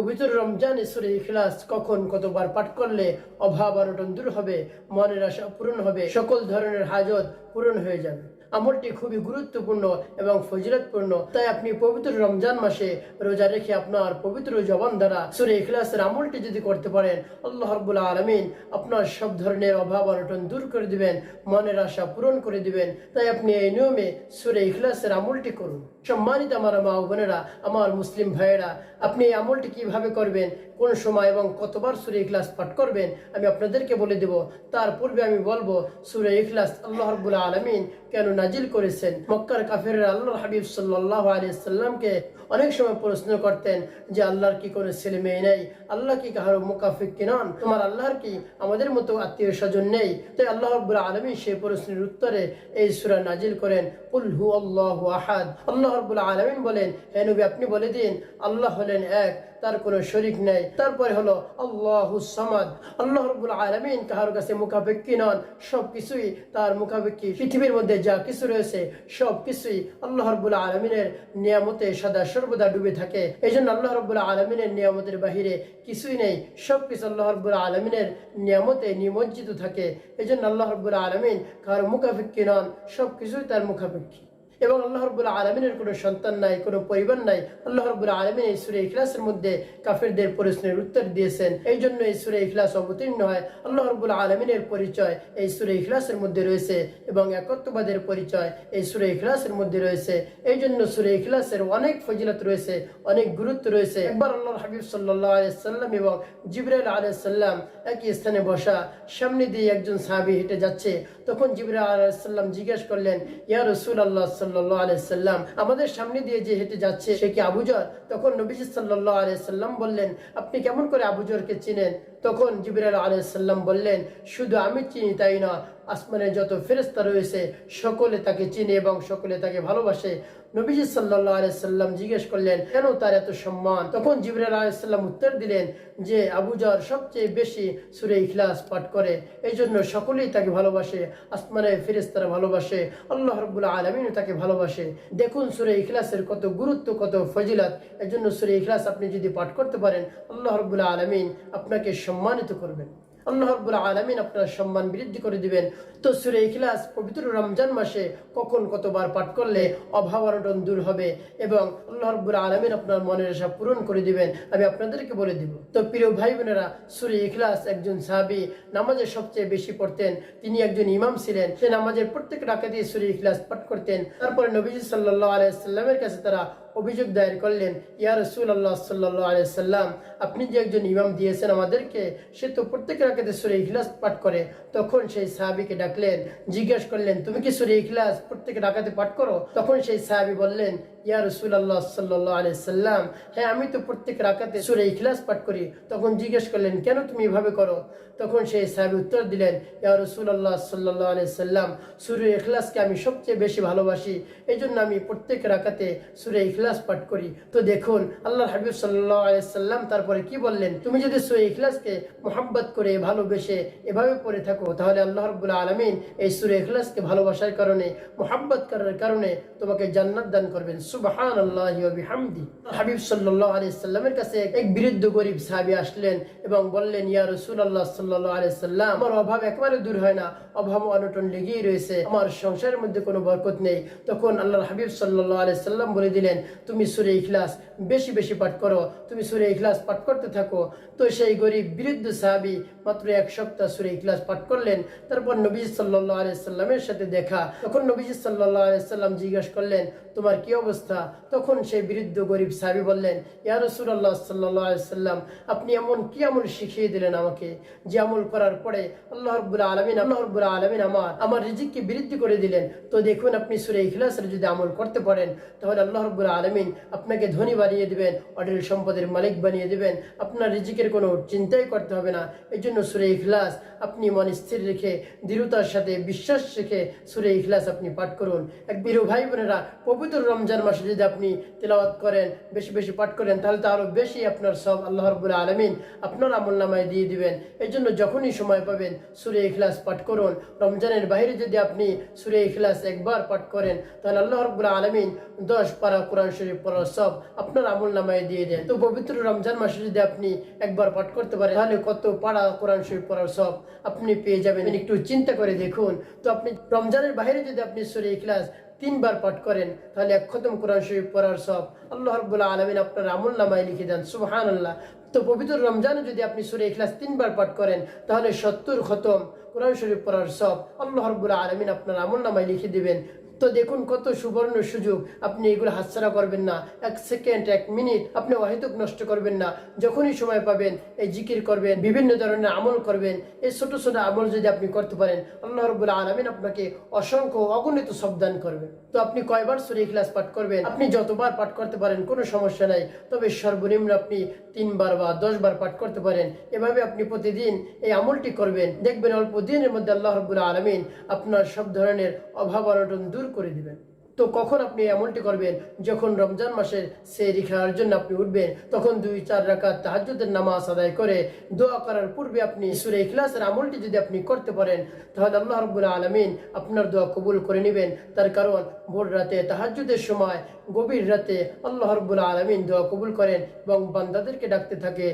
পবিত্র রমজানে সুরে ইখলাস কখন কতবার পাঠ করলে অভাব অনটন দূর হবে, মনের আশা পূরণ হবে, সকল ধরনের হাজত পূরণ হয়ে যাবে। আমলটি খুবই গুরুত্বপূর্ণ এবং ফজিলতপূর্ণ। তাই আপনি পবিত্র রমজান মাসে রোজা রেখে আপনার পবিত্র জবান দ্বারা সুরে ইখলাসের আমলটি যদি করতে পারেন, আল্লাহ রব্বুল আলমিন আপনার সব ধরনের অভাব অনটন দূর করে দিবেন, মনের আশা পূরণ করে দিবেন। তাই আপনি এই নিয়মে সুরে ইখলাসের আমলটি করুন। সম্মানিত আমার মা ও বোনেরা, আমার মুসলিম ভাইয়েরা, আপনি এই আমলটি কীভাবে করবেন, কোন সময় এবং কতবার সুরে ইখলাস পাঠ করবেন, আমি আপনাদেরকে বলে দেব। তার পূর্বে আমি বলব, সুরে ইখলাস আল্লাহ রব্বুল আলমিন কেন নাজিল করেছেন? মক্কার কাফের আল্লাহ হাবিব সাল্লাহ আলিয়াল্লামকে অনেক সময় প্রশ্ন করতেন যে, আল্লাহর কি করে ছেলে মেয়ে নেই? আল্লাহ কি কাহার মুকাফিক কি নন? তোমার আল্লাহর কি আমাদের মতো আত্মীয় স্বজন নেই? তাই আল্লাহ রব্বুল আলমী সেই প্রশ্নের উত্তরে এই সুরা নাজিল করেন উল্হু আল্লাহ আহাদ। আল্লাহ আলমিন বলেন নবী, আপনি বলে দিন, আল্লাহ হলেন এক, তার কোনো শরিক নেই। তারপরে হলো, আল্লাহ আল্লাহ আলমিন কাহার কাছে নন সব কিছুই তার পৃথিবীর মধ্যে যা কিছু রয়েছে সব কিছুই আল্লাহ আলমিনের নিয়ামতে সদা সর্বদা ডুবে থাকে। এই জন্য আল্লাহ রব্বুল আলমিনের নিয়ামতের বাহিরে কিছুই নেই সব কিছু আল্লাহ রব্বুল আলমিনের নিয়ামতে নিমজ্জিত থাকে। এই জন্য আল্লাহ রব্বুল আলমিন কাহার মুখাপেক্ষী নন সব কিছুই তার মুখাপেক্ষী। এবং আল্লাহ রব্বুল আলমিনের কোনো সন্তান নাই, কোনো পরিবার নাই। আল্লাহ রব্বুল আলমিন এই সুরে ইখলাসের মধ্যে কাফেরদের প্রশ্নের উত্তর দিয়েছেন। এই জন্য এই সুরে ইখলাস অবতীর্ণ হয়। আল্লাহ রব্বুল আলমিনের পরিচয় এই সুরে ইখলাসের মধ্যে রয়েছে এবং একত্ববাদের পরিচয় এই সুরে ইখলাসের মধ্যে রয়েছে। এই জন্য সুরে ইখলাসের অনেক ফজিলত রয়েছে, অনেক গুরুত্ব রয়েছে। একবার আল্লাহ হাবিব সাল্লাহ আলাইসাল্লাম এবং জিবরাইল আলাইসাল্লাম একই স্থানে বসা সামনে দিয়ে একজন সাহাবি হেঁটে যাচ্ছে। তখন জিবরাইল আলাইসাল্লাম জিজ্ঞেস করলেন, ইয়া রসুল আল্লাহ সাল্লাহ আমাদের সামনে দিয়ে যে হেঁটে যাচ্ছে, সে কি আবুজর তখন নবীজি সাল্লাহ আলাইসাল্লাম বললেন, আপনি কেমন করে আবুজরকে চিনেন? তখন জিবির আলাইসাল্লাম বললেন, শুধু আমি চিনি তাই না আসমানে যত ফেরেস্তা রয়েছে, সকলে তাকে চিনে এবং সকলে তাকে ভালোবাসে। নবীজি সাল্লাহ আলাইসাল্লাম জিজ্ঞেস করলেন, কেন তার এত সম্মান? তখন জিবরাইল আলাইসাল্লাম উত্তর দিলেন যে আবুজার সবচেয়ে বেশি সুরে ইখলাস পাঠ করে এই জন্য সকলেই তাকে ভালোবাসে, আসমানে ফেরেস্তারা ভালোবাসে, আল্লাহ রব্বুল্লাহ আলমিনও তাকে ভালোবাসে। দেখুন, সুরে ইখলাসের কত গুরুত্ব, কত ফজিলাত। এই জন্য সুরে ইখলাস আপনি যদি পাঠ করতে পারেন, আল্লাহ রব্বুল্লাহ আলমিন আপনাকে সম্মানিত করবেন। আলমিন আপনার সম্মান বৃদ্ধি করে দিবেন। তো সুরে ইখলাস পবিত্র রমজান মাসে কখন কতবার পাঠ করলে দূর হবে এবং আলমিন আপনার মনের আশা পূরণ করে দিবেন, আমি আপনাদেরকে বলে দিব। তো প্রিয় ভাই বোনেরা সুরে ইখলাস একজন সাহাবি নামাজের সবচেয়ে বেশি পড়তেন। তিনি একজন ইমাম ছিলেন। সে নামাজের প্রত্যেক ডাকাতে সুরে ইখলাস পাঠ করতেন। তারপরে নবীজি সাল্লাহ আলাইসাল্লামের কাছে তারা অভিযোগ দায়ের করলেন, ইয়া রসুল আল্লাহ সাল্লাহ আলাইসাল্লাম আপনি যে একজন ইমাম দিয়েছেন আমাদেরকে, সে তো প্রত্যেক রাখাতে সুরে ইখলাস পাঠ করে, তখন সেই সাহাবিকে ডাকলেন, জিজ্ঞেস করলেন, তুমি কি সুরে ইখলাস প্রত্যেকে ডাকাতে পাঠ করো? তখন সেই সাহাবি বললেন ইয়া রসুল আল্লাহ সাল্লাহ আলাইসাল্লাম হ্যাঁ আমি তো প্রত্যেক রাকাতে সুরে ইখলাস পাঠ করি। তখন জিজ্ঞেস করলেন, কেন তুমি এভাবে করো? তখন সেই সাহেব উত্তর দিলেন, ইয়া রসুল আল্লাহ সাল্লাহ আলাইসাল্লাম সুরে ইখলাসকে আমি সবচেয়ে বেশি ভালোবাসি। এই জন্য আমি প্রত্যেক রাকাতে সুরে ইখলাস পাঠ করি। তো দেখুন আল্লাহ হাবিব সাল্লাহ আলাইসাল্লাম তারপরে কি বললেন, তুমি যদি সুরে ইখলাসকে মোহাব্বত করে ভালোবেসে এভাবে পড়ে থাকো, তাহলে আল্লাহ রব্বুল আলমিন এই সুরে ইখলাসকে ভালোবাসার কারণে মোহাব্বত করার কারণে তোমাকে জান্নাত দান করবেন। হাবিব সাল্লাহ কাছে এক গরিব সাহাবি আসলেন এবং বললেন, ইয়া রসুল আল্লাহ সাল্লাহ আমার অভাব একেবারে দূর হয় না। অভাব অনটন লেগেই রয়েছে। আমার সংসারের মধ্যে কোনো বরকত নেই। তখন আল্লাহ হাবিব সাল্লাহ বলে দিলেন, তুমি সুরে ইখলাস বেশি বেশি পাঠ করো। তুমি সুরে ইখলাস পাঠ করতে থাকো। তো সেই গরিব বৃদ্ধ সাহাবি মাত্র এক সপ্তাহ সুরে ইখলাস পাঠ করলেন। তারপর নবী সাল্লাহ আলাইসাল্লামের সাথে দেখা। তখন নবীজি সাল্লাহ আলাইসাল্লাম জিজ্ঞাসা করলেন, তোমার কি অবস্থা? তখন সেই বৃদ্ধ গরিব সাহাবি বললেন, ইয়া রসুল্লাহ সাল্লাহ আলাইসাল্লাম আপনি এমন কি আমল শিখিয়ে দিলেন আমাকে যে আমল করার পরে আল্লাহ রব্বুল আলমিন, আল্লাহ রব্বুল আলমিন আমার আমার রিজিককে বৃদ্ধি করে দিলেন? তো দেখুন আপনি সুরে ইখলাসের যদি আমল করতে পারেন, তাহলে আল্লাহ রব্বুল আলমিন আপনাকে ধনী বানিয়ে দিবেন অডেল সম্পদের মালিক বানিয়ে দিবেন। আপনার রিজিকের কোনো চিন্তাই করতে হবে না। এই জন্য সুরে ইখলাস আপনি মন স্থির রেখে, দৃঢ়তার সাথে বিশ্বাস রেখে সুরে ইখলাস আপনি পাঠ করুন। এক বীর ভাই বোনেরা পবিত্র রমজান মাসে যদি আপনি তেলাওয়াত করেন, বেশি বেশি পাঠ করেন, তাহলে তো আরও বেশি আপনার সব আল্লাহ রবুল্লা আলমিন আপনার আমল নামায় দিয়ে দিবেন। এই জন্য যখনই সময় পাবেন সুরে ইখলাস পাঠ করুন। রমজানের বাইরে যদি আপনি সুরে ইখলাস একবার পাঠ করেন, তাহলে আল্লাহ রবুল্লা আলমিন দশ পারা কোরআন শরীফ পড়ার সব আপনার আমল নামায় দিয়ে দেন। তো পবিত্র রমজান মাসে যদি আপনি একবার পাঠ করতে পারেন, তাহলে কত পাড়া কোরআন শরীফ পড়ার সব আপনি পেয়ে যাবেন। একটু চিন্তা করে দেখুন। তো আপনি রমজানের বাইরে যদি আপনি সুরে ইখলাস তিনবার পাঠ করেন, তাহলে এক খতম কোরআন শরীফ পড়ার সব। আল্লাহ রবুল্লা আলমিন আপনার আমল নামায় লিখে দেন সুবাহান আল্লাহ তো পবিত্র রমজানে যদি আপনি সুরে ইখলাস তিনবার পাঠ করেন, তাহলে সত্তর খতম কোরআন শরীফ পড়ার সব আল্লাহ রবুল্লা আলমিন আপনার আমল নামায় লিখে দিবেন। তো দেখুন কত সুবর্ণ সুযোগ। আপনি এগুলো হাতছাড়া করবেন না। এক সেকেন্ড, এক মিনিট আপনি অহেতুক নষ্ট করবেন না। যখনই সময় পাবেন, এই জিকির করবেন, বিভিন্ন ধরনের আমল করবেন। এই ছোট ছোট আমল যদি আপনি করতে পারেন, আল্লাহ রবুল্লা আলমিন আপনাকে অসংখ্য অগণিত শব্দান করবে। তো আপনি কয়বার সুরে ক্লাস পাঠ করবেন? আপনি যতবার পাঠ করতে পারেন, কোনো সমস্যা নাই। তবে সর্বনিম্ন আপনি তিনবার বা দশবার পাঠ করতে পারেন। এভাবে আপনি প্রতিদিন এই আমলটি করবেন। দেখবেন অল্প দিনের মধ্যে আল্লাহ রবুল্লা আলমিন আপনার সব ধরনের অভাব অনটন দূর করে দিবেন। তো কখন আপনি এই আমলটি করবেন? যখন রমজান মাসের সে খাওয়ার জন্য আপনি উঠবেন, তখন দুই, চার রাকাত তাহাজ্জুদের নামাজ আদায় করে দোয়া করার পূর্বে আপনি সুরে ইখলাসের আমলটি যদি আপনি করতে পারেন, তাহলে আল্লাহ রব্বুল্লাহ আলমিন আপনার দোয়া কবুল করে নেবেন। তার কারণ, ভোর রাতে তাহাজ্জুদের সময়, গভীর রাতে আল্লাহ রব্বুল্লাহ আলমিন দোয়া কবুল করেন এবং বান্দাদেরকে ডাকতে থাকে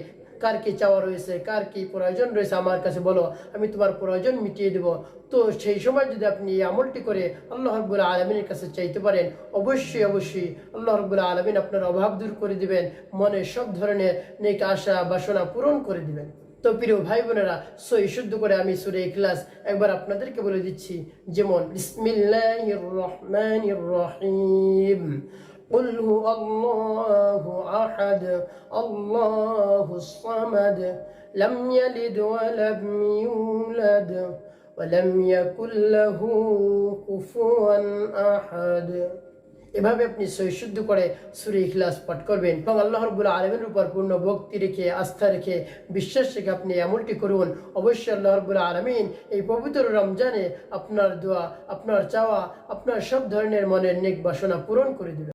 কার কি চাওয়া রয়েছে, কার কি প্রয়োজন রয়েছে আমার কাছে বলো, আমি তোমার প্রয়োজন মিটিয়ে দেব। তো সেই সময় যদি আপনি এই আমলটি করে আল্লাহ রব্বুল্লাহ আলমিনের কাছে চাইতে পারেন, অবশ্যই অবশ্যই আল্লাহ রব্বুল্লাহ আলমিন আপনার অভাব দূর করে দিবেন, মনে সব ধরনের নেক আশা, বাসনা পূরণ করে দিবেন। তো প্রিয় ভাই বোনেরা, সই শুদ্ধ করে আমি সুরে ক্লাস একবার আপনাদেরকে বলে দিচ্ছি, যেমন, বিসমিল্লাহির রহমানির রহিম। قل هو الله أحد الله الصمد لم يلد ولم يولد ولم يكن له كفوا أحد এভাবে আপনি সৈশুদ্ধ করে সুরে ইখলাস পাঠ করবেন এবং আল্লাহ রবুল্লা আলমের উপর পূর্ণ ভক্তি রেখে আস্থা রেখে বিশ্বাস রেখে আপনি এমনটি করুন অবশ্যই আল্লাহ রবুল্লা আলমিন এই পবিত্র রমজানে আপনার দোয়া আপনার চাওয়া আপনার সব ধরনের মনের নেক বাসনা পূরণ করে দেবেন